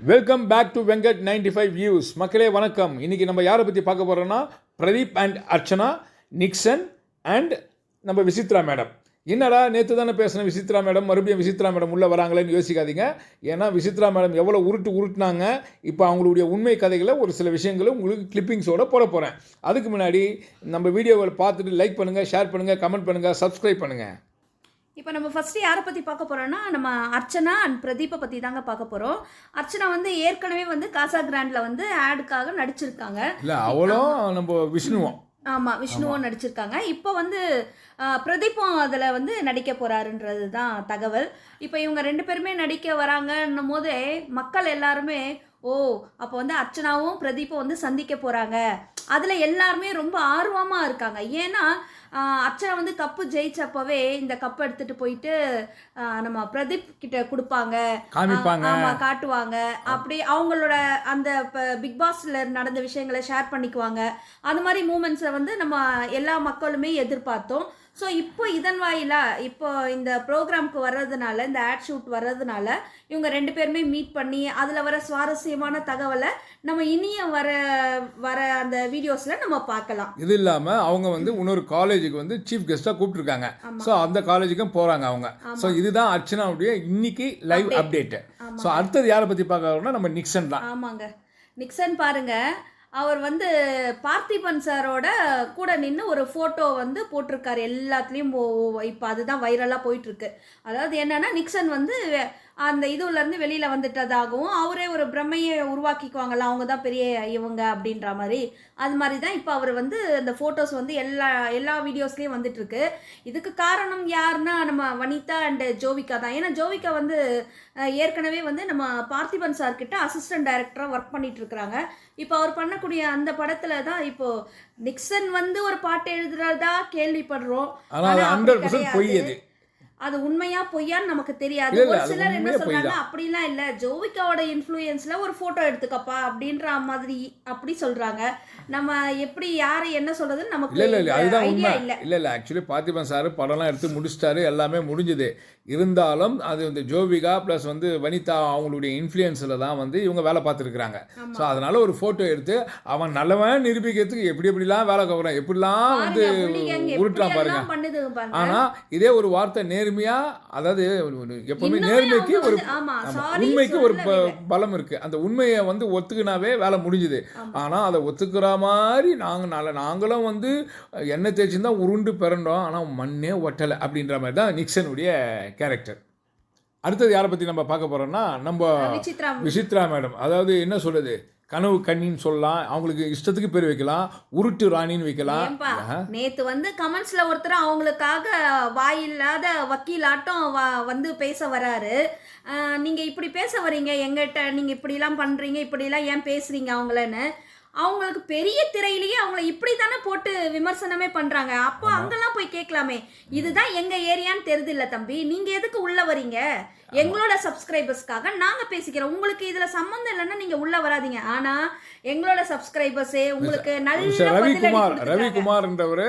Welcome back to Venkat ninety five views மக்களே வணக்கம். இன்னைக்கு நம்ம யாரை பற்றி பார்க்க போகிறோன்னா Pradeep and Archana Nixen and நம்ம விசித்ரா மேடம். என்னடா நேற்று தானே பேசின விசித்ரா மேடம் மறுபடியும் விசித்ரா மேடம் உள்ளே வராங்களேன்னு யோசிக்காதீங்க. ஏன்னா விசித்ரா மேடம் எவ்வளோ உருட்டு உருட்டுனாங்க. இப்போ அவங்களுடைய உண்மை கதைகளை ஒரு சில விஷயங்களை உங்களுக்கு கிளிப்பிங்ஸோடு போட போகிறேன் அதுக்கு முன்னாடி நம்ம வீடியோவை பார்த்துட்டு லைக் பண்ணுங்கள் ஷேர் பண்ணுங்கள் கமெண்ட் பண்ணுங்கள் சப்ஸ்கிரைப் பண்ணுங்கள் இப்போ நம்ம ஃபர்ஸ்ட் யாரை பற்றி பார்க்க போறோம்னா நம்ம அர்ச்சனா அண்ட் பிரதீப்பை பற்றி தாங்க பார்க்க போகிறோம் அர்ச்சனா வந்து ஏற்கனவே வந்து காசா கிராண்டில் வந்து ஆடுக்காக நடிச்சிருக்காங்க. இல்லை அவளும் நம்ம விஷ்ணுவும். ஆமாம் விஷ்ணுவும் நடிச்சிருக்காங்க. இப்போ வந்து பிரதீப்பும் அதில் வந்து நடிக்க போகிறாருன்றது தான் தகவல். இப்போ இவங்க ரெண்டு பேருமே நடிக்க வராங்கன்னும் போதே மக்கள் எல்லாருமே ஓ அப்போ வந்து அர்ச்சனாவும் பிரதீப்பும் வந்து சந்திக்க போகிறாங்க அதில் எல்லாருமே ரொம்ப ஆர்வமாக இருக்காங்க. ஏன்னா அர்ச்சனா வந்து கப்பு ஜெயிச்சப்பவே இந்த கப் எடுத்துட்டு போயிட்டு நம்ம பிரதீப் கிட்ட கொடுப்பாங்க. ஆமா காட்டுவாங்க. அப்படி அவங்களோட அந்த பிக் பாஸ்ல நடந்த விஷயங்களை ஷேர் பண்ணிக்குவாங்க. அந்த மாதிரி மூமெண்ட்ஸை வந்து நம்ம எல்லா மக்களுமே எதிர்பார்த்தோம். ஸோ இப்போ இதன் வாயிலா இப்போ இந்த ப்ரோக்ராம்க்கு வர்றதுனால இந்த ஆட் ஷூட் வர்றதுனால இவங்க ரெண்டு பேருமே மீட் பண்ணி அதில் வர சுவாரஸ்யமான தகவலை நம்ம இனிய வர வர அந்த வீடியோஸில் நம்ம பார்க்கலாம். இது இல்லாமல் அவங்க வந்து இன்னொரு காலேஜுக்கு வந்து சீஃப் கெஸ்ட்டாக கூப்பிட்டுருக்காங்க. ஸோ அந்த காலேஜுக்கும் போகிறாங்க அவங்க. ஸோ இதுதான் அர்ச்சனாவுடைய இன்னைக்கு லைவ் அப்டேட்டு. ஸோ அடுத்தது யாரை பற்றி பார்க்கறோம்னா நம்ம நிக்சன் தான். ஆமாங்க. நிக்சன் பாருங்க. அவர் வந்து பார்த்திபன் சாரோட கூட நின்று ஒரு ஃபோட்டோ வந்து போட்டிருக்காரு. எல்லாத்துலேயும் இப்போ அதுதான் வைரலாக போயிட்டுருக்கு. அதாவது என்னென்னா நிக்சன் வந்து அந்த இதுல இருந்து வெளியில வந்துட்டதாகவும் அவரே ஒரு பிரமையை உருவாக்கிக்குவாங்கல்ல அவங்க தான் பெரிய இவங்க அப்படின்ற மாதிரி. அது மாதிரி தான் இப்போ அவர் வந்து அந்த ஃபோட்டோஸ் வந்து எல்லா எல்லா வீடியோஸ்லேயும் வந்துட்டு இருக்கு இதுக்கு காரணம் யாருன்னா நம்ம வனிதா அண்ட் ஜோவிகா தான். ஏன்னா ஜோவிகா வந்து ஏற்கனவே வந்து நம்ம பார்த்திபன் சார் கிட்ட அசிஸ்டன்ட் டைரக்டராக ஒர்க் பண்ணிட்டு இருக்கிறாங்க. இப்போ அவர் பண்ணக்கூடிய அந்த படத்துல தான் இப்போ நிக்சன் வந்து ஒரு பாட்டு எழுதுறதா கேள்விப்படுறோம். ஆனால் ஹண்ட்ரட் பர்சன்ட் கிடையாது. அது உண்மையா பொய்யான்னு நமக்கு தெரியாது. ஒரு சிலர் என்ன சொல்றாங்க. அப்படிலாம் இல்ல ஜோவிகாவோட இன்ஃப்ளூயன்ஸ்ல ஒரு போட்டோ எடுத்துக்கப்பா அப்படின்ற மாதிரி அப்படி சொல்றாங்க. நம்ம எப்படி யாரை என்ன சொல்றதுன்னு நமக்கு இல்லை இல்லை அதுதான் உண்மை. இல்ல. இல்லை ஆக்சுவலி பார்த்திபன் சார் படம்லாம் எடுத்து முடிச்சிட்டாரு எல்லாமே முடிஞ்சுது. இருந்தாலும் அது வந்து ஜோவிகா ப்ளஸ் வந்து வனிதா அவங்களுடைய இன்ஃப்ளூயன்ஸில் தான் வந்து இவங்க வேலை பார்த்துருக்குறாங்க. ஸோ அதனால ஒரு ஃபோட்டோ எடுத்து அவன் நல்லவன் நிரூபிக்கிறதுக்கு எப்படி எப்படிலாம் வேலை கவரம் எப்படிலாம் வந்து உருட்டான் பாருங்க. எப்படியெல்லாம் பண்ணுது பாருங்க. ஆனா இதே ஒரு வார்த்தை நேர்மையா அதாவது எப்பவுமே நேர்மைக்கு ஒரு உண்மைக்கு ஒரு பலம் இருக்கு. அந்த உண்மையை வந்து ஒத்துக்கினாவே வேலை முடிஞ்சுது. ஆனா அதை ஒத்துக்கிற மாதிரி நாங்க நல்ல நாங்களும் வந்து எண்ணெய் தேய்ச்சி தான் உருண்டு பிறண்டோம் ஆனா மண்ணே ஒட்டலை அப்படின்ற மாதிரி தான் நிக்சனுடைய கேரக்டர் அடுத்தது யாரை பத்தி நம்ம பார்க்க போறோம்னா நம்ம விசித்ரா மேடம். அதாவது என்ன சொல்றது? கனவு கண்ணின்னு சொல்லலாம். அவங்களுக்கு இஷ்டத்துக்கு பேர் வைக்கலாம். உருட்டு ராணின்னு வைக்கலாம். நேத்து வந்து கமெண்ட்ஸ்ல ஒருத்தர் அவங்களுக்காக வாயில்லாத வக்கீலாட்டம் வந்து பேச வராரு. நீங்க இப்படி பேச வரீங்க எங்கிட்ட நீங்க இப்படிலாம் பண்றீங்க. இப்படிலாம் ஏன் பேசுறீங்க அவங்களன்னு? அவங்களுக்கு பெரிய திரையிலேயே அவங்கள இப்படி தானே போட்டு விமர்சனமே பண்றாங்க. அப்போ அங்கெல்லாம் போய் கேட்கலாமே. இதுதான் எங்க ஏரியான்னு தெரியுது இல்ல தம்பி. நீங்க எதுக்கு உள்ள வரீங்க? எங்களோட சப்ஸ்கிரைபர்ஸ்க்காக நாங்க பேசிக்கிறோம். உங்களுக்கு இதுல சம்மந்தம் இல்லைன்னா நீங்க உள்ள வராதீங்க. ஆனா எங்களோட சப்ஸ்கிரைபர்ஸே உங்களுக்கு நல்ல ரவிக்குமார். ரவிக்குமார்ன்றவர்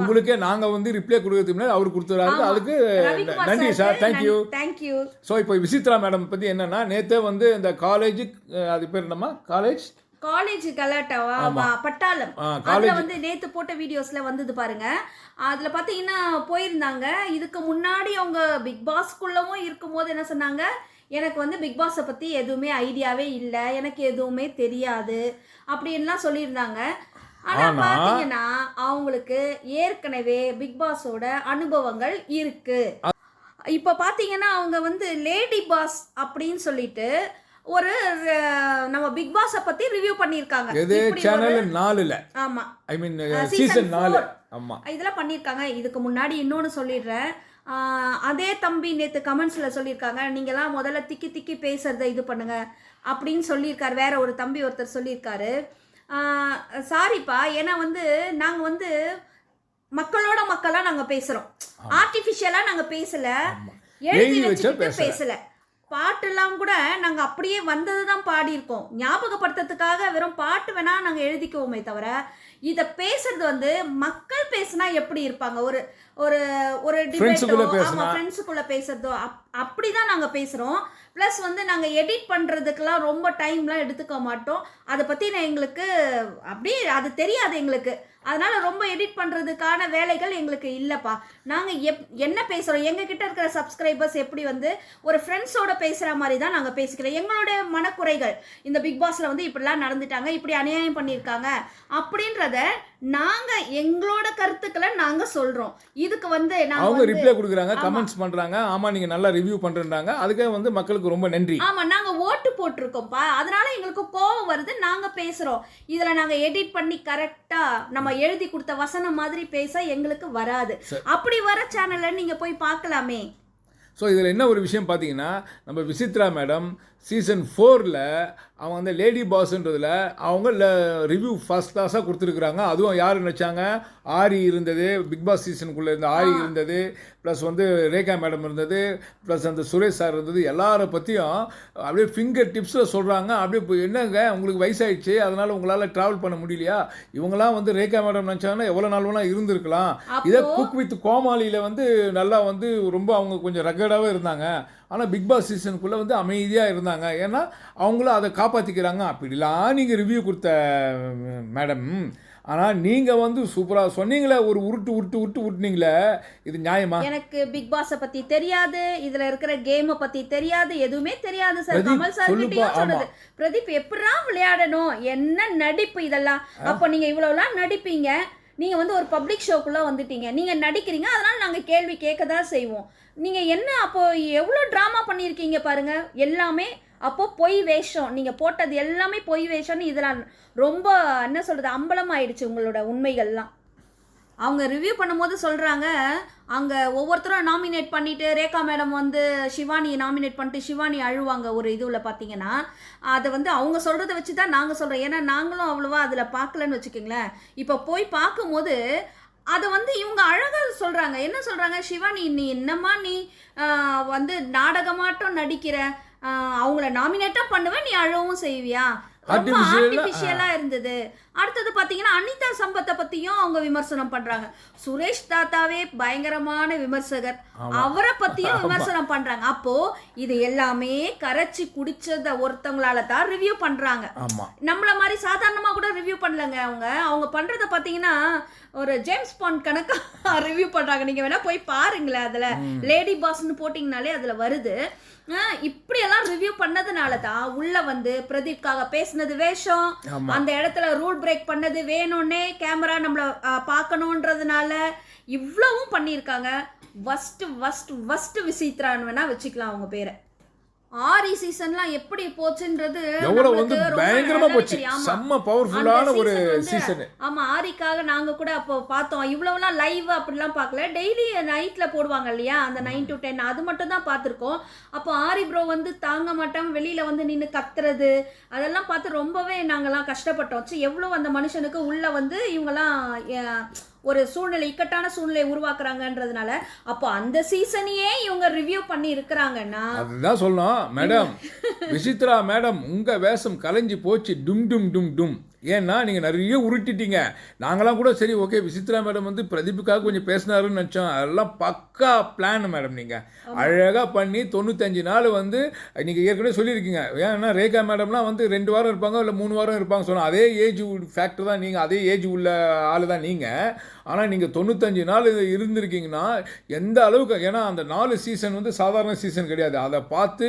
உங்களுக்கே நாங்க வந்து ரிப்ளை கொடுக்கறதுக்கு முன்னாடி அவர் கொடுத்துறாரு. அதுக்கு நன்றி சார். தேங்க்யூ தேங்க்யூ ஸோ இப்போ விசித்ரா மேடம் பத்தி என்னன்னா நேத்தே வந்து இந்த காலேஜ் அது பேர் என்னம்மா? காலேஜ் காலேஜ் கலாட்டாவா. பட்டாளம். அதுல வந்து நேத்து போட்ட வீடியோஸ்ல வந்தது பாருங்க. அதுல பாத்தீங்கன்னா போயிருந்தாங்க. இதுக்கு முன்னாடி அவங்க பிக் பாஸ்க்குள்ளவும் இருக்கும்போது என்ன சொன்னாங்க? எனக்கு வந்து பிக் பாஸை பத்தி எதுவுமே ஐடியாவே இல்லை. எனக்கு எதுவுமே தெரியாது. அப்படின்லாம் சொல்லியிருந்தாங்க. ஆனா ஆனா- பாத்தீங்கன்னா அவங்களுக்கு ஏற்கனவே பிக் பாஸோட அனுபவங்கள் இருக்கு. இப்போ பார்த்தீங்கன்னா அவங்க வந்து லேடி பாஸ் அப்படின்னு சொல்லிட்டு ஒரு நம்ம பிக் பாஸை பத்தி ரிவ்யூ இப்படி ஒரு- சேனல் நாலுல. ஆமா. ஐ மீன் சீசன் நாலு. four. ஆமா. இதெல்லாம் பண்ணியிருக்காங்க. இதுக்கு முன்னாடி இன்னொன்று சொல்லிடுறேன். அதே தம்பி நேற்று கமெண்ட்ஸில் சொல்லியிருக்காங்க. நீங்களாம் முதல்ல திக்கி திக்கி பேசுறத இது பண்ணுங்க அப்படின்னு சொல்லியிருக்காரு. வேற ஒரு தம்பி ஒருத்தர் சொல்லியிருக்காரு. சாரிப்பா ஏன்னா வந்து நாங்கள் வந்து மக்களோட மக்களாக நாங்கள் பேசுகிறோம் ஆர்டிஃபிஷியலாக நாங்கள் பேசல. எழுதி வச்சா பேசல. பாட்டெல்லாம் கூட நாங்கள் அப்படியே வந்தது தான் பாடியிருக்கோம். ஞாபகப்படுத்துறதுக்காக வெறும் பாட்டு வேணா நாங்கள் எழுதிக்குவோமே தவிர இதை பேசுறது வந்து மக்கள் பேசுனா எப்படி இருப்பாங்க? ஒரு ஒரு ஒரு டிபேட்டோ. ஆமாம் ஃப்ரெண்ட்ஸுக்குள்ளே பேசுறதோ அப் அப்படி தான் நாங்கள் பேசுகிறோம் ப்ளஸ் வந்து நாங்கள் எடிட் பண்ணுறதுக்கெலாம் ரொம்ப டைம்லாம் எடுத்துக்க மாட்டோம். அதை பற்றின எங்களுக்கு அப்படியே அது தெரியாது எங்களுக்கு. அதனால ரொம்ப எடிட் பண்ணுறதுக்கான வேலைகள் எங்களுக்கு இல்லைப்பா. நாங்கள் எப் என்ன பேசுகிறோம் எங்ககிட்ட இருக்கிற சப்ஸ்கிரைபர்ஸ் எப்படி வந்து ஒரு ஃப்ரெண்ட்ஸோட பேசுகிற மாதிரி தான் நாங்கள் பேசிக்கிறோம். எங்களுடைய மனக்குறைகள். இந்த பிக் பாஸில் வந்து இப்படிலாம் நடந்துட்டாங்க இப்படி அநியாயம் பண்ணியிருக்காங்க அப்படின்றத நாங்கள் எங்களோட கருத்துக்களை நாங்கள் சொல்கிறோம் இதுக்கு வந்து நாங்கள் அவங்க ரிப்ளை கொடுக்குறாங்க. கமெண்ட்ஸ் பண்றாங்க ஆமா நீங்க நல்லா ரிவ்யூ பண்றேன்றாங்க அதுக்காக வந்து மக்களுக்கு ரொம்ப நன்றி. ஆமா நாங்க ஓட்டு போட்டிருக்கோம்ப்பா. அதனால எங்களுக்கு கோவம் வருது நாங்க பேசுறோம். இதுல நாங்க எடிட் பண்ணி கரெக்டா நம்ம எழுதி கொடுத்த வசனம் மாதிரி பேச எங்களுக்கு வராது. அப்படி வர சேனல்ல நீங்க போய் பார்க்கலாமே ஸோ இதில் என்ன ஒரு விஷயம் பார்த்தீங்கன்னா நம்ம விசித்ரா மேடம் சீசன் ஃபோரில் அவங்க வந்து லேடி பாஸ்ன்றதில் அவங்க ரிவ்யூ ஃபர்ஸ்ட் கிளாஸாக கொடுத்துருக்குறாங்க. அதுவும் யார் நினச்சாங்க ஆரி இருந்தது. பிக் பாஸ் சீசனுக்குள்ளே இருந்த ஆரி இருந்தது. ப்ளஸ் வந்து ரேகா மேடம் இருந்தது. ப்ளஸ் அந்த சுரேஷ் சார் இருந்தது. எல்லாரை பற்றியும் அப்படியே ஃபிங்கர் டிப்ஸில் சொல்கிறாங்க அப்படியே இப்போ என்னங்க உங்களுக்கு வயசாயிடுச்சு. அதனால் உங்களால் ட்ராவல் பண்ண முடியலையா? இவங்கெல்லாம் வந்து ரேகா மேடம் நினச்சாங்கன்னா எவ்வளோ நாள் வேணால் இருந்திருக்கலாம். இதை குக் வித் கோமாளியில் வந்து நல்லா வந்து ரொம்ப அவங்க கொஞ்சம் ரகடாகவே இருந்தாங்க. ஆனால் பிக் பாஸ் சீசனுக்குள்ளே வந்து அமைதியாக இருந்தாங்க. ஏன்னா அவங்களும் அதை காப்பாற்றிக்கிறாங்க அப்படிலாம் நீங்கள் ரிவ்யூ கொடுத்த மேடம் ஆனால் நீங்கள் வந்து சூப்பராக சொன்னீங்களே ஒரு உருட்டு உருட்டு உருட்டு உருட்டுனீங்களே இது நியாயமா? எனக்கு பிக் பாஸ பத்தி தெரியாது. இதுல இருக்கிற கேமை பத்தி தெரியாது. எதுவுமே தெரியாது சார் கமல் சார் சொன்னது பிரதீப் எப்படா விளையாடணும்? என்ன நடிப்பு இதெல்லாம்? அப்போ நீங்க இவ்வளவுலாம் நடிப்பீங்க. நீங்க வந்து ஒரு பப்ளிக் ஷோக்குள்ள வந்துட்டீங்க. நீங்க நடிக்கிறீங்க. அதனால நாங்க கேள்வி கேட்க தான் செய்வோம். நீங்கள் என்ன அப்போது எவ்வளோ ட்ராமா பண்ணியிருக்கீங்க பாருங்க? எல்லாமே அப்போது பொய் வேஷம். நீங்கள் போட்டது எல்லாமே பொய் வேஷம்னு இதெல்லாம் ரொம்ப என்ன சொல்கிறது அம்பலம் ஆயிடுச்சு உங்களோட உண்மைகள்லாம். அவங்க ரிவ்யூ பண்ணும்போது சொல்கிறாங்க அங்கே ஒவ்வொருத்தரும் நாமினேட் பண்ணிவிட்டு ரேகா மேடம் வந்து சிவானி நாமினேட் பண்ணிட்டு சிவானி அழுவாங்க ஒரு இதுவில் பார்த்தீங்கன்னா அதை வந்து அவங்க சொல்கிறத வச்சு தான் நாங்கள் சொல்கிறோம் ஏன்னா நாங்களும் அவ்வளோவா அதில் பார்க்கலன்னு வச்சுக்கோங்களேன். இப்போ போய் பார்க்கும்போது அதை வந்து இவங்க அழகாக சொல்கிறாங்க என்ன சொல்கிறாங்க சிவானி நீ என்னம்மா நீ வந்து நாடகமாட்டம் நடிக்கிற? ஆஹ், அவங்கள நாமினேட்டாக பண்ணுவேன் நீ அழவும் செய்வியா? ரொம்ப Artificial-ஆ, ஆர்டிஃபிஷியலா இருந்தது. அடுத்தது பாத்தீங்கன்னா அனிதா சம்பத்தை பத்தியும் அவங்க விமர்சனம் பண்றாங்க. சுரேஷ் தாத்தாவே பயங்கரமான விமர்சகர். அவரை பத்தியும் விமர்சனம் பண்றாங்க. அப்போ இது எல்லாமே கரைச்சி குடிச்சத ஒருத்தவங்களால தான் ரிவ்யூ பண்றாங்க. நம்மள மாதிரி சாதாரணமா கூட ரிவ்யூ பண்ணலங்க அவங்க. அவங்க பண்றத பாத்தீங்கன்னா ஒரு ஜேம்ஸ் பாண்ட் கணக்கா ரிவ்யூ பண்றாங்க. நீங்க வேணா போய் பாருங்களேன் அதுல. லேடி பாஸ்னு போட்டிங்கனாலே அதுல வருது. இப்படியெல்லாம் ரிவ்யூ பண்ணதுனால தான் உள்ள வந்து பிரதீப்காக பேசுனது வேஷம். அந்த இடத்துல ரூல் பிரேக் பண்ணது வேணும்னே கேமரா நம்மளை பார்க்கணுன்றதுனால இவ்வளவும் பண்ணியிருக்காங்க. வஸ்ட் வஸ்ட் வஸ்ட் விசித்ரான்னு வேணால் வச்சுக்கலாம் அவங்க பேரை. ஆரி சீசன்லாம் எப்படி போச்சுன்றது எவ்வளோ வந்து நல்லாவே போச்சு. செம்ம பவர்ஃபுல்லான ஒரு சீசனு ஆமா ஆரிக்காக நாங்க கூட அப்போ பார்த்தோம். இவ்வளவுலாம் லைவ் அப்படிலாம் பார்க்கல. டெய்லி நைட்ல போடுவாங்க இல்லையா? அந்த நைன் டு டென் அது மட்டும் தான் பார்த்துருக்கோம். அப்போ ஆரி ப்ரோ வந்து தாங்க மாட்டோம் வெளியில வந்து நின்று கத்துறது அதெல்லாம் பார்த்து ரொம்பவே நாங்கெல்லாம் கஷ்டப்பட்டோம். ச்சே, எவ்வளவு அந்த மனுஷனுக்கு உள்ள வந்து இவங்கெல்லாம் ஒரு சூழ்நிலை இக்கட்டான சூழ்நிலை உருவாக்குறாங்கன்றதுனால அப்போ அந்த சீசனையே இவங்க ரிவ்யூ பண்ணி இருக்கிறாங்கன்னா அதுதான் சொல்லணும். மேடம் விசித்ரா மேடம் உங்கள் வேஷம் கலைஞ்சு போச்சு. டும் டும் டும் டும். ஏன்னா நீங்கள் நிறைய உருட்டிட்டீங்க. நாங்களாம் கூட சரி ஓகே விசித்ரா மேடம் வந்து பிரதீப்புக்காக கொஞ்சம் பேசினாருன்னு நினச்சோம். அதெல்லாம் பக்கா பிளான் மேடம் நீங்கள் அழகாக பண்ணி தொண்ணூத்தஞ்சு நாள் வந்து நீங்கள் ஏற்கனவே சொல்லியிருக்கீங்க. ஏன்னா ரேகா மேடம்லாம் வந்து ரெண்டு வாரம் இருப்பாங்க இல்லை மூணு வாரம் இருப்பாங்க சொன்னோம் அதே ஏஜ் ஃபேக்டர் தான் நீங்கள் அதே ஏஜ் உள்ள ஆள் தான் நீங்கள் ஆனால் நீங்கள் தொண்ணூத்தஞ்சு நாள் இருந்திருக்கீங்கன்னா எந்த அளவுக்கு ஏன்னா அந்த நாலு சீசன் வந்து சாதாரண சீசன் கிடையாது. அதை பார்த்து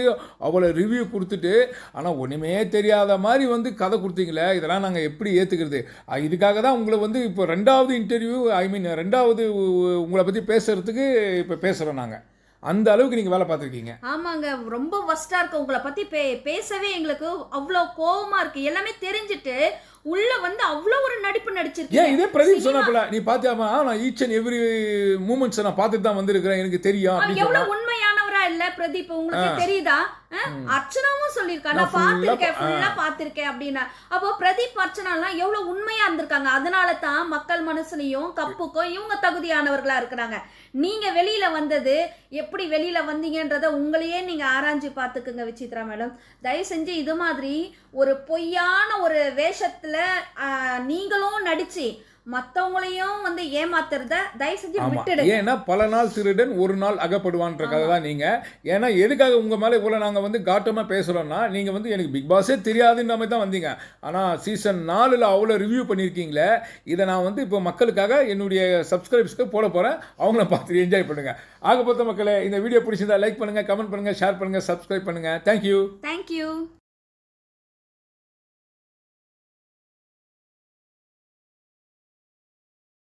அவ்வளோ ரிவ்யூ கொடுத்துட்டு ஆனால் ஒன்றுமே தெரியாத மாதிரி வந்து கதை கொடுத்தீங்களே இதெல்லாம் நாங்கள் எப்படி ஏற்றுக்கிறது இதுக்காக தான் உங்களை வந்து இப்போ ரெண்டாவது இன்டர்வியூ ஐ மீன் ரெண்டாவது உங்களை பற்றி பேசுகிறதுக்கு இப்போ பேசுகிறோம் நாங்கள் அந்த அளவுக்கு நீங்கள் வேலை பார்த்துருக்கீங்க. ஆமாங்க. ரொம்ப வஸ்டா இருக்கு. உங்களை பத்தி பே பேசவே எங்களுக்கு அவ்வளோ கோவமா இருக்கு. எல்லாமே தெரிஞ்சுட்டு உள்ள வந்து அவ்வளோ ஒரு நடிப்பு ஏன் நடிச்சிருக்கீங்க இதே பிரதீப் சொன்னாப்புல நீ பார்த்தியாமா நான் ஈச் அண்ட் எவ்ரி மூமெண்ட்ஸ் நான் பார்த்துட்டு தான் வந்திருக்கிறேன். எனக்கு தெரியும். எவ்வளவு உண்மையானவரா இல்ல பிரதீப்? உங்களுக்கு தெரியுதா? அர்ச்சனாவும் சொல்லியிருக்கா நான் பார்த்திருக்கேன் பா- ஃபுல்லா பார்த்திருக்கேன் அப்படின்னா. அப்போ பிரதீப் அர்ச்சனாலாம் எவ்வளவு உண்மையா இருந்திருக்காங்க. அதனால தான் மக்கள் மனசுலயும் கப்புக்கும் இவங்க தகுதியானவர்களா இருக்கிறாங்க. நீங்க வெளியில வந்தது எப்படி வெளியில வந்தீங்கன்றத உங்களையே நீங்க ஆராய்ஞ்சு பார்த்துக்குங்க விசித்ரா மேடம். தயவு செஞ்சு இது மாதிரி ஒரு பொய்யான ஒரு வேஷத்துல நீங்களும் நடிச்சு மத்தவங்களையும் வந்து ஏமாத்துறத தயவு செஞ்சு ஆமா. விட்டுடுங்க. ஏன்னா பல நாள் திருடன் ஒரு நாள் அகப்படுவான்ற கதை தான் நீங்க. ஏன்னா எதுக்காக உங்க மேல இவ்வளவு நாங்கள் வந்து காட்டமாக பேசுகிறோன்னா நீங்கள் வந்து எனக்கு பிக் பாஸே தெரியாதுன்ற மாதிரி தான் வந்தீங்க. ஆனால் சீசன் நாலில் அவ்வளோ ரிவ்யூ பண்ணியிருக்கீங்களே இதை நான் வந்து இப்போ மக்களுக்காக என்னுடைய சப்ஸ்கிரைப்ஸ்க்கு போட போகிறேன் அவங்கள பார்த்து என்ஜாய் பண்ணுங்கள் ஆக பொறுத்த இந்த வீடியோ பிடிச்சிருந்தா லைக் பண்ணுங்கள் கமெண்ட் பண்ணுங்கள் ஷேர் பண்ணுங்கள் சப்ஸ்கிரைப் பண்ணுங்கள் தேங்க்யூ தேங்க்யூ